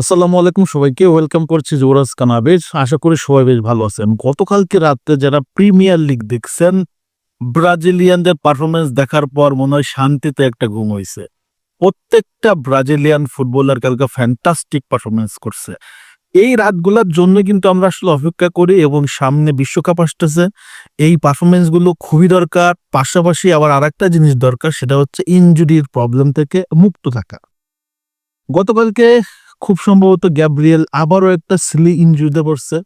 আসসালামু আলাইকুম সবাইকে ওয়েলকাম করছি যুবরাজ কানাবেজ। আশা করি সবাই বেশ ভালো আছেন। গতকালকে রাতে যারা প্রিমিয়ার লিগ দেখছেন, ব্রাজিলিয়ানদের পারফরমেন্স দেখার পর মনে হয় শান্তিতে একটা ঘুম হয়েছে প্রত্যেকটা ব্রাজিলিয়ান ফুটবলার কালকে ফ্যান্টাস্টিক পারফরমেন্স করছে। এই রাতগুলোর জন্য কিন্তু আমরা আসলে অপেক্ষা করি এবং সামনে বিশ্বকাপ আসতেছে। এই পারফরমেন্সগুলো খুবই দরকার, পাশাপাশি আবার আর একটা জিনিস দরকার, সেটা হচ্ছে ইনজুরির প্রবলেম থেকে মুক্ত থাকা। গতকালকে খুব সম্ভবত গ্যাব্রিয়েল আবারও একটা সিলি ইনজুরিতে পড়ছে।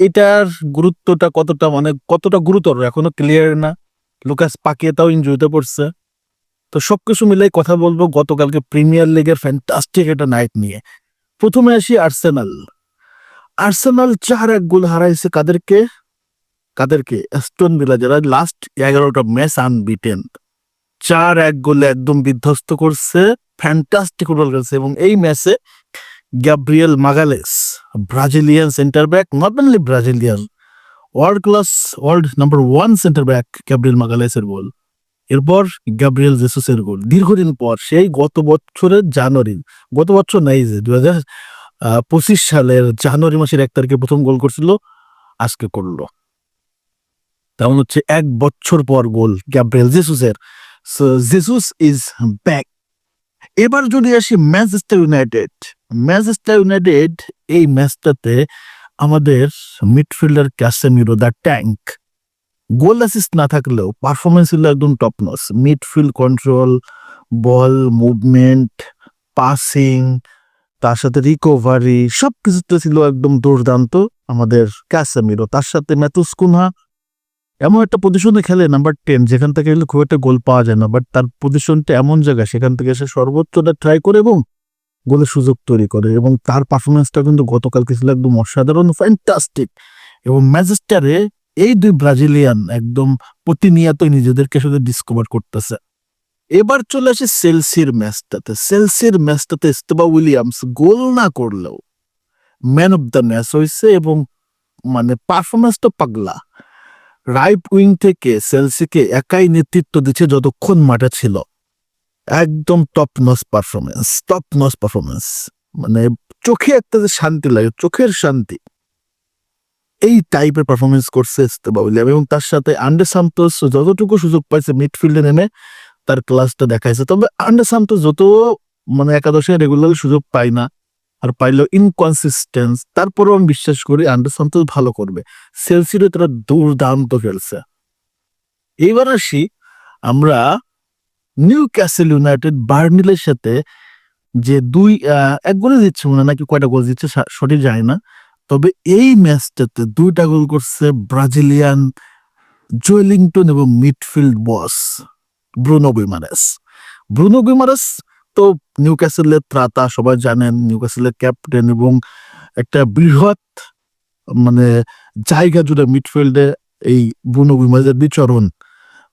এটার গুরুত্বটা কতটা মানে কতটা গুরুতর, এখনও ক্লিয়ার না। লুকাস পাকিয়েতাও ইনজুরিতে পড়ছে। তো সব কিছু মিলাই কথা বলব গতকালকে প্রিমিয়ার লিগের ফ্যান্টাস্টিক একটা নাইট নিয়ে। প্রথমে আসি আর্সেনাল আর্সেনাল চার এক গোল হারাইছে কাদেরকে? কাদেরকে? অ্যাস্টন ভিলা যারা লাস্ট এগারোটা ম্যাচ আনবিটেন চার এক গোলে একদম বিধ্বস্ত করছে ফ্যান্টাস্টিক ফুটবল খেলছে এবং এই ম্যাচে Gabriel Magalhaes Brazilian centre back not only Brazilian world class world number one centre back Gabriel মাগালেসের goal এরপর গ্যাব্রিয়েল জেসুসের গোল দীর্ঘদিন পর, সেই গত বছরের জানুয়ারি, গত বছর নাই যে দু হাজার পঁচিশ সালের জানুয়ারি মাসের এক তারিখে প্রথম গোল করছিল, আজকে করল। তেমন হচ্ছে এক বছর পর গোল গ্যাব্রিয়েল জেসুসের জেসুস ইজ ব্যাক এবার যদি আসি ম্যানচেস্টার ইউনাইটেড ম্যানচেস্টার ইউনাইটেড এই ম্যাচটাতে আমাদের midfielder Casemiro the tank goal assist না থাকলেও পারফরমেন্স ছিল একদম top notch midfield control ball movement passing তার সাথে রিকভারি সব কিছুতে ছিল একদম দুর্দান্ত আমাদের ক্যাসেমিরো তার সাথে ম্যাথুস কুনহা এমন একটা পজিশনে খেলে নাম্বার টেন যেখান থেকে গেলে খুব একটা গোল পাওয়া যায় না বাট তার পজিশনটা এমন জায়গা সেখান থেকে সে সর্বোচ্চটা ট্রাই করে এবং গোলের সুযোগ তৈরি করে এবং তার পারফরমেন্সটা কিন্তু গতকালকে ছিল একদম অসাধারণ ফ্যান্টাস্টিক এবং ম্যাজেস্টারে এই দুই ব্রাজিলিয়ান একদম প্রতিনিয়তই নিজেদেরকে শুধু ডিসকভার করতেছে। এবার চলে আসে সেলসির ম্যাচটাতে। সেলসির ম্যাচটাতে ইস্তবা উইলিয়ামস গোল না করলেও ম্যান অফ দ্য ম্যাচ হয়েছে এবং মানে পারফরমেন্সটা পাগলা। রাইট উইং থেকে সেলসিকে একাই নেতৃত্ব দিচ্ছে যতক্ষণ মাঠে ছিল। একদম top notch performance top notch performance মানে চোখে একটা যে শান্তি লাগে, চোখের শান্তি। এই টাইপের পারফরমেন্স করছে ইস্তেবা উইলিয়াম এবং তার সাথে আন্ডে সান্তোস যতটুকু সুযোগ পাইছে মিডফিল্ডে নেমে তার ক্লাসটা দেখাইছে। তবে আন্ডে সান্তোস যত মানে একাদশে রেগুলার সুযোগ পায় না আর পাইলেও ইনকনসিস্টেন্স তারপরেও আমি বিশ্বাস করি আন্ডার সান্তোস ভালো করবে। সেলসিরও তারা দুর্দান্ত খেলছে। এইবার আসি আমরা নিউ ক্যাসেল ইউনাইটেড বার্নিলের সাথে যে দুই এক গোলে দিচ্ছে মনে নাকি কয়টা গোল দিচ্ছে সঠিক যায় না। তবে এই ম্যাচটাতে দুইটা গোল করছে ব্রাজিলিয়ান জোয়েলিংটন এবং midfield boss Bruno Guimaraes Bruno Guimaraes তো নিউ ক্যাসেলের ত্রাতা, সবাই জানেন নিউ ক্যাসেলের ক্যাপ্টেন এবং একটা বৃহৎ মানে জায়গা জুড়ে মিডফিল্ডে এই ব্রুনো গুইমারেসের বিচরণ।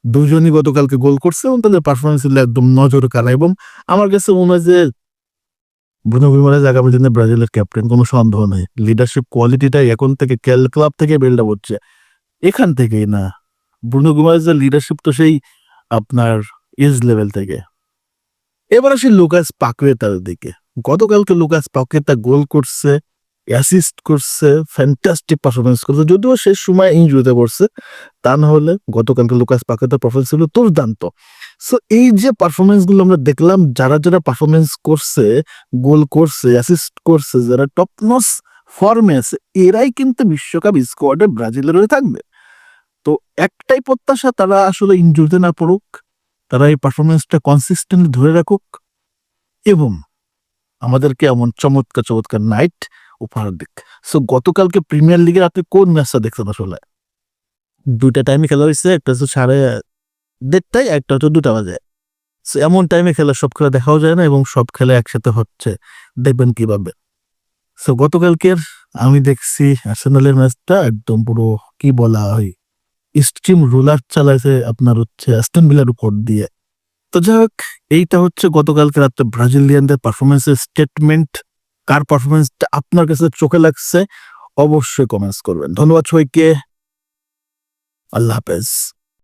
দুজনই গতকালকে গোল করছে এবং তাদের পারফরমেন্স ছিল একদম নজর কাড়া এবং আমার কাছে মনে হয় যে ব্রুনো গুইমারেস আগামী দিনে ব্রাজিলের ক্যাপ্টেন কোনো সন্দেহ নেই। লিডারশিপ কোয়ালিটিটাই এখন থেকে কেল ক্লাব থেকে বিল্ড আপ হচ্ছে। এখান থেকেই না। ব্রুনো গুইমারেসের লিডারশিপ তো সেই আপনার এজ লেভেল থেকে। এবার আসি লুকাস পাকুয়েতার দিকে। গতকালকে লুকাস পাকুয়েতা গোল করছে অ্যাসিস্ট করছে ফ্যান্টাস্টিক পারফরমেন্স করছে। যদিও শেষ সময় ইঞ্জুরিতে পড়ছে, তা না হলে গতকালকে লুকাস পাকুয়েতার পারফরমেন্স ছিল দুর্দান্ত। সো এই যে পারফরমেন্সগুলো আমরা দেখলাম, যারা যারা পারফরমেন্স করছে, গোল করছে অ্যাসিস্ট করছে, যারা টপ নস ফর্মে আছে, এরাই কিন্তু বিশ্বকাপ স্কোয়াডে ব্রাজিলের হয়ে থাকবে। তো একটাই প্রত্যাশা, তারা আসলে ইনজুরিতে না পড়ুক। তারা এই পারফরমেন্সটা কনসিস্টেন্ট ধরে রাখুক এবং আমাদেরকে এমন চমৎকার চমৎকার নাইট উপহার দিক। সো গতকালকে প্রিমিয়ার লিগের আপনি কোন ম্যাচটা দেখছেন আসলে? দুইটা টাইমে খেলা হয়েছে, একটা হচ্ছে সাড়ে দেড়টায়, একটা হচ্ছে দুটা বাজে। সো এমন টাইমে খেলা, সব খেলা দেখাও যায় না এবং সব খেলা একসাথে হচ্ছে, দেখবেন কীভাবে। সো গতকালকের আমি দেখছি আর্সেনালের ম্যাচটা একদম পুরো কি বলা হয় স্ট্রিম রোলার চালাইছে আপনার হচ্ছে অ্যাস্টন ভিলার উপর দিয়ে। তো যাই হোক এইটা হচ্ছে গতকালকে রাত্রে ব্রাজিলিয়ানদের পারফরমেন্সের স্টেটমেন্ট কার পারফরমেন্সটা আপনার কাছে চোখে লাগছে, অবশ্যই কমেন্টস করবেন। ধন্যবাদ সবাইকে। আল্লাহ হাফেজ।